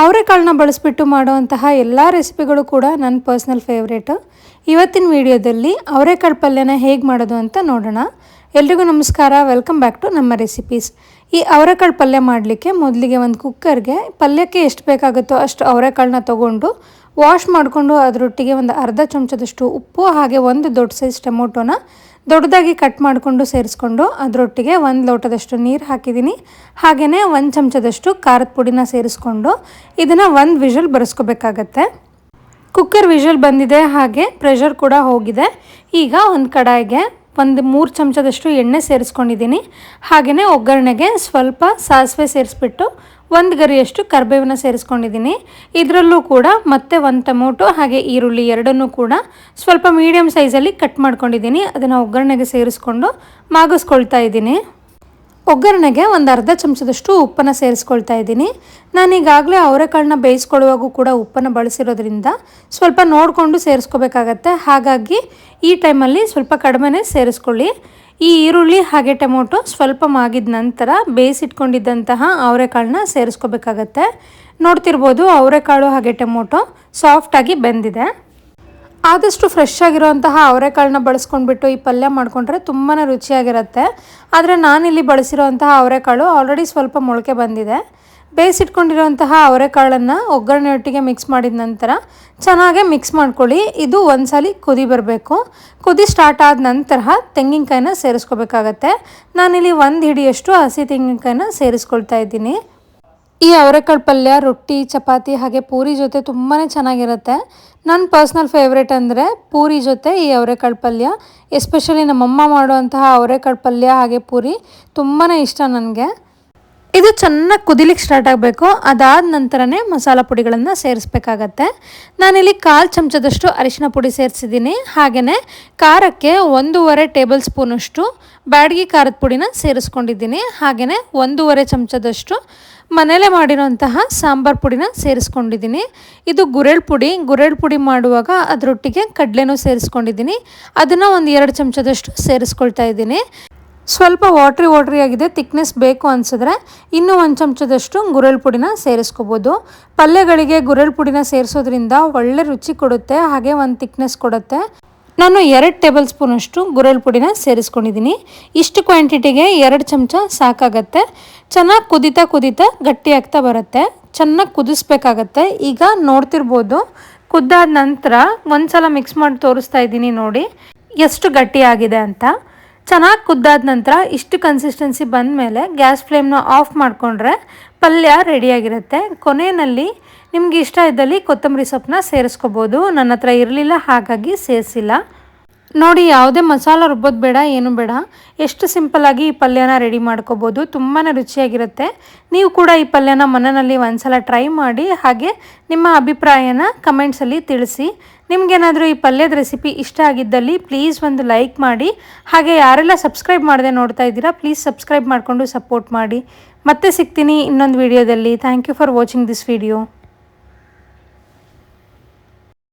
ಅವರೆಕಾಳನ್ನ ಬಳಸಿಬಿಟ್ಟು ಮಾಡುವಂತಹ ಎಲ್ಲ ರೆಸಿಪಿಗಳು ಕೂಡ ನನ್ನ ಪರ್ಸ್ನಲ್ ಫೇವ್ರೇಟು. ಇವತ್ತಿನ ವಿಡಿಯೋದಲ್ಲಿ ಅವರೆಕಾಳು ಪಲ್ಯನ ಹೇಗೆ ಮಾಡೋದು ಅಂತ ನೋಡೋಣ. ಎಲ್ರಿಗೂ ನಮಸ್ಕಾರ, ವೆಲ್ಕಮ್ ಬ್ಯಾಕ್ ಟು ನಮ್ಮ ರೆಸಿಪೀಸ್. ಈ ಅವರೆಕಾಳು ಪಲ್ಯ ಮಾಡಲಿಕ್ಕೆ ಮೊದಲಿಗೆ ಒಂದು ಕುಕ್ಕರ್ಗೆ ಪಲ್ಯಕ್ಕೆ ಎಷ್ಟು ಬೇಕಾಗುತ್ತೋ ಅಷ್ಟು ಅವರೆಕಾಳನ್ನ ತೊಗೊಂಡು ವಾಶ್ ಮಾಡಿಕೊಂಡು ಅದರೊಟ್ಟಿಗೆ ಒಂದು ಅರ್ಧ ಚಮಚದಷ್ಟು ಉಪ್ಪು ಹಾಗೆ ಒಂದು ದೊಡ್ಡ ಸೈಜ್ ಟೊಮೊಟೊನ ದೊಡ್ಡದಾಗಿ ಕಟ್ ಮಾಡಿಕೊಂಡು ಸೇರಿಸ್ಕೊಂಡು ಅದರೊಟ್ಟಿಗೆ ಒಂದು ಲೋಟದಷ್ಟು ನೀರು ಹಾಕಿದ್ದೀನಿ ಹಾಗೆಯೇ ಒಂದು ಚಮಚದಷ್ಟು ಖಾರದ ಪುಡಿನ ಸೇರಿಸ್ಕೊಂಡು ಇದನ್ನು ಒಂದು ವಿಷಲ್ ಬರೆಸ್ಕೋಬೇಕಾಗತ್ತೆ. ಕುಕ್ಕರ್ ವಿಷಲ್ ಬಂದಿದೆ, ಹಾಗೆ ಪ್ರೆಷರ್ ಕೂಡ ಹೋಗಿದೆ. ಈಗ ಒಂದು ಕಡಾಯಿಗೆ ಒಂದು ಮೂರು ಚಮಚದಷ್ಟು ಎಣ್ಣೆ ಸೇರಿಸ್ಕೊಂಡಿದ್ದೀನಿ ಹಾಗೆಯೇ ಒಗ್ಗರಣೆಗೆ ಸ್ವಲ್ಪ ಸಾಸಿವೆ ಸೇರಿಸ್ಬಿಟ್ಟು ಒಂದು ಗರಿಯಷ್ಟು ಕರ್ಬೇವನ್ನ ಸೇರಿಸ್ಕೊಂಡಿದ್ದೀನಿ. ಇದರಲ್ಲೂ ಕೂಡ ಮತ್ತೆ ಒಂದು ಟೊಮೊಟೊ, ಹಾಗೆ ಈರುಳ್ಳಿ ಎರಡನ್ನೂ ಕೂಡ ಸ್ವಲ್ಪ ಮೀಡಿಯಮ್ ಸೈಜಲ್ಲಿ ಕಟ್ ಮಾಡ್ಕೊಂಡಿದ್ದೀನಿ. ಅದನ್ನು ಒಗ್ಗರಣೆಗೆ ಸೇರಿಸ್ಕೊಂಡು ಮಾಗಿಸ್ಕೊಳ್ತಾ ಇದ್ದೀನಿ. ಒಗ್ಗರಣೆಗೆ ಒಂದು ಅರ್ಧ ಚಮಚದಷ್ಟು ಉಪ್ಪನ್ನು ಸೇರಿಸ್ಕೊಳ್ತಾ ಇದ್ದೀನಿ. ನಾನೀಗಾಗಲೇ ಅವರೆಕಾಳನ್ನ ಬೇಯಿಸ್ಕೊಳ್ಳುವಾಗೂ ಕೂಡ ಉಪ್ಪನ್ನು ಬಳಸಿರೋದ್ರಿಂದ ಸ್ವಲ್ಪ ನೋಡಿಕೊಂಡು ಸೇರಿಸ್ಕೋಬೇಕಾಗತ್ತೆ. ಹಾಗಾಗಿ ಈ ಟೈಮಲ್ಲಿ ಸ್ವಲ್ಪ ಕಡಿಮೆನೇ ಸೇರಿಸ್ಕೊಳ್ಳಿ. ಈ ಈರುಳ್ಳಿ ಹಾಗೆ ಟೊಮೊಟೊ ಸ್ವಲ್ಪ ಮಾಗಿದ ನಂತರ ಬೇಯಿಸಿಟ್ಕೊಂಡಿದ್ದಂತಹ ಅವರೆಕಾಳನ್ನ ಸೇರಿಸ್ಕೋಬೇಕಾಗತ್ತೆ. ನೋಡ್ತಿರ್ಬೋದು ಅವರೆಕಾಳು ಹಾಗೆ ಟೊಮೊಟೊ ಸಾಫ್ಟಾಗಿ ಬೆಂದಿದೆ. ಆದಷ್ಟು ಫ್ರೆಶ್ ಆಗಿರುವಂತಹ ಅವರೆಕಾಳನ್ನ ಬಳಸ್ಕೊಂಡ್ಬಿಟ್ಟು ಈ ಪಲ್ಯ ಮಾಡಿಕೊಂಡ್ರೆ ತುಂಬಾ ರುಚಿಯಾಗಿರುತ್ತೆ. ಆದರೆ ನಾನಿಲ್ಲಿ ಬಳಸಿರುವಂತಹ ಅವರೆಕಾಳು ಆಲ್ರೆಡಿ ಸ್ವಲ್ಪ ಮೊಳಕೆ ಬಂದಿದೆ. ಬೇಯಿಸಿಟ್ಕೊಂಡಿರುವಂತಹ ಅವರೆಕಾಳನ್ನು ಒಗ್ಗರಣೆ ಒಟ್ಟಿಗೆ ಮಿಕ್ಸ್ ಮಾಡಿದ ನಂತರ ಚೆನ್ನಾಗೆ ಮಿಕ್ಸ್ ಮಾಡ್ಕೊಳ್ಳಿ. ಇದು ಒಂದ್ಸಲಿ ಕುದಿ ಬರಬೇಕು. ಕುದಿ ಸ್ಟಾರ್ಟ್ ಆದ ನಂತರ ತೆಂಗಿನಕಾಯಿನ ಸೇರಿಸ್ಕೋಬೇಕಾಗತ್ತೆ. ನಾನಿಲ್ಲಿ ಒಂದು ಹಿಡಿಯಷ್ಟು ಹಸಿ ತೆಂಗಿನಕಾಯಿನ ಸೇರಿಸ್ಕೊಳ್ತಾ ಇದ್ದೀನಿ. ಈ ಅವರೆಕಾಳು ಪಲ್ಯ ರೊಟ್ಟಿ, ಚಪಾತಿ ಹಾಗೆ ಪೂರಿ ಜೊತೆ ತುಂಬಾ ಚೆನ್ನಾಗಿರುತ್ತೆ. ನನ್ನ ಪರ್ಸ್ನಲ್ ಫೇವ್ರೇಟ್ ಅಂದರೆ ಪೂರಿ ಜೊತೆ ಈ ಅವರೆಕಾಳು ಪಲ್ಯ ಎಸ್ಪೆಷಲಿ ನಮ್ಮಮ್ಮ ಮಾಡುವಂತಹ ಅವರೆಕಾಳು ಪಲ್ಯ ಹಾಗೆ ಪೂರಿ ತುಂಬಾ ಇಷ್ಟ ನನಗೆ. ಇದು ಚೆನ್ನಾಗಿ ಕುದಿಲಿಕ್ಕೆ ಸ್ಟಾರ್ಟ್ ಆಗಬೇಕು. ಅದಾದ ನಂತರನೇ ಮಸಾಲ ಪುಡಿಗಳನ್ನು ಸೇರಿಸ್ಬೇಕಾಗತ್ತೆ. ನಾನಿಲ್ಲಿ ಕಾಲು ಚಮಚದಷ್ಟು ಅರಿಶಿನ ಪುಡಿ ಸೇರಿಸಿದ್ದೀನಿ. ಹಾಗೆಯೇ ಖಾರಕ್ಕೆ ಒಂದೂವರೆ ಟೇಬಲ್ ಸ್ಪೂನಷ್ಟು ಬ್ಯಾಡಗಿ ಖಾರದ ಪುಡಿನ ಸೇರಿಸ್ಕೊಂಡಿದ್ದೀನಿ. ಹಾಗೆಯೇ ಒಂದೂವರೆ ಚಮಚದಷ್ಟು ಮನೇಲೆ ಮಾಡಿರೋಂತಹ ಸಾಂಬಾರು ಪುಡಿನ ಸೇರಿಸ್ಕೊಂಡಿದ್ದೀನಿ. ಇದು ಗುರೆಳ್ ಪುಡಿ. ಗುರೆಳ್ ಪುಡಿ ಮಾಡುವಾಗ ಅದರೊಟ್ಟಿಗೆ ಕಡಲೆನೂ ಸೇರಿಸ್ಕೊಂಡಿದ್ದೀನಿ. ಅದನ್ನು ಒಂದು ಎರಡು ಚಮಚದಷ್ಟು ಸೇರಿಸ್ಕೊಳ್ತಾ ಇದ್ದೀನಿ. ಸ್ವಲ್ಪ ವಾಟ್ರಿ ವಾಟ್ರಿ ಆಗಿದೆ. ತಿಕ್ನೆಸ್ ಬೇಕು ಅನಿಸಿದ್ರೆ ಇನ್ನೂ ಒಂದು ಚಮಚದಷ್ಟು ಗುರೆಳ್ ಪುಡಿನ ಸೇರಿಸ್ಕೋಬೋದು. ಪಲ್ಯಗಳಿಗೆ ಗುರೆಳ್ ಪುಡಿನ ಸೇರಿಸೋದ್ರಿಂದ ಒಳ್ಳೆ ರುಚಿ ಕೊಡುತ್ತೆ, ಹಾಗೆ ಒಂದು ತಿಕ್ನೆಸ್ ಕೊಡುತ್ತೆ. ನಾನು ಎರಡು ಟೇಬಲ್ ಸ್ಪೂನಷ್ಟು ಗುರೆಳ್ ಪುಡಿನ ಸೇರಿಸ್ಕೊಂಡಿದ್ದೀನಿ ಇಷ್ಟು ಕ್ವಾಂಟಿಟಿಗೆ ಎರಡು ಚಮಚ ಸಾಕಾಗತ್ತೆ. ಚೆನ್ನಾಗಿ ಕುದಿತಾ ಕುದಿತಾ ಗಟ್ಟಿ ಆಗ್ತಾ ಬರುತ್ತೆ. ಚೆನ್ನಾಗಿ ಕುದಿಸ್ಬೇಕಾಗತ್ತೆ. ಈಗ ನೋಡ್ತಿರ್ಬೋದು, ಕುದ್ದಾದ ನಂತರ ಒಂದು ಸಲ ಮಿಕ್ಸ್ ಮಾಡಿ ತೋರಿಸ್ತಾ ಇದ್ದೀನಿ ನೋಡಿ. ಎಷ್ಟು ಗಟ್ಟಿಯಾಗಿದೆ ಅಂತ. ಚೆನ್ನಾಗಿ ಕುದ್ದಾದ ನಂತರ ಇಷ್ಟು ಕನ್ಸಿಸ್ಟೆನ್ಸಿ ಬಂದ ಮೇಲೆ ಗ್ಯಾಸ್ ಫ್ಲೇಮ್ನ ಆಫ್ ಮಾಡಿಕೊಂಡ್ರೆ ಪಲ್ಯ ರೆಡಿಯಾಗಿರುತ್ತೆ ಕೊನೆಯಲ್ಲಿ ನಿಮ್ಗೆ ಇಷ್ಟ ಇದ್ದಲ್ಲಿ ಕೊತ್ತಂಬರಿ ಸೊಪ್ಪನ್ನ ಸೇರಿಸ್ಕೋಬೋದು. ನನ್ನ ಹತ್ರ ಇರಲಿಲ್ಲ, ಹಾಗಾಗಿ ಸೇರಿಸಿಲ್ಲ. ನೋಡಿ, ಯಾವುದೇ ಮಸಾಲ ರುಬ್ಬೋದು ಬೇಡ, ಏನು ಬೇಡ. ಎಷ್ಟು ಸಿಂಪಲ್ಲಾಗಿ ಈ ಪಲ್ಯನ ರೆಡಿ ಮಾಡ್ಕೋಬೋದು. ತುಂಬಾ ರುಚಿಯಾಗಿರುತ್ತೆ. ನೀವು ಕೂಡ ಈ ಪಲ್ಯನ ಮನೆಯಲ್ಲಿ ಒಂದ್ಸಲ ಟ್ರೈ ಮಾಡಿ, ಹಾಗೆ ನಿಮ್ಮ ಅಭಿಪ್ರಾಯನ ಕಮೆಂಟ್ಸಲ್ಲಿ ತಿಳಿಸಿ. ನಿಮಗೇನಾದರೂ ಈ ಪಲ್ಯದ ರೆಸಿಪಿ ಇಷ್ಟ ಆಗಿದ್ದಲ್ಲಿ ಪ್ಲೀಸ್ ಒಂದು ಲೈಕ್ ಮಾಡಿ. ಹಾಗೆ ಯಾರೆಲ್ಲ ಸಬ್ಸ್ಕ್ರೈಬ್ ಮಾಡದೆ ನೋಡ್ತಾ ಇದ್ದೀರಾ ಪ್ಲೀಸ್ ಸಬ್ಸ್ಕ್ರೈಬ್ ಮಾಡಿಕೊಂಡು ಸಪೋರ್ಟ್ ಮಾಡಿ. ಮತ್ತೆ ಸಿಗ್ತೀನಿ ಇನ್ನೊಂದು ವಿಡಿಯೋದಲ್ಲಿ thank you for watching this video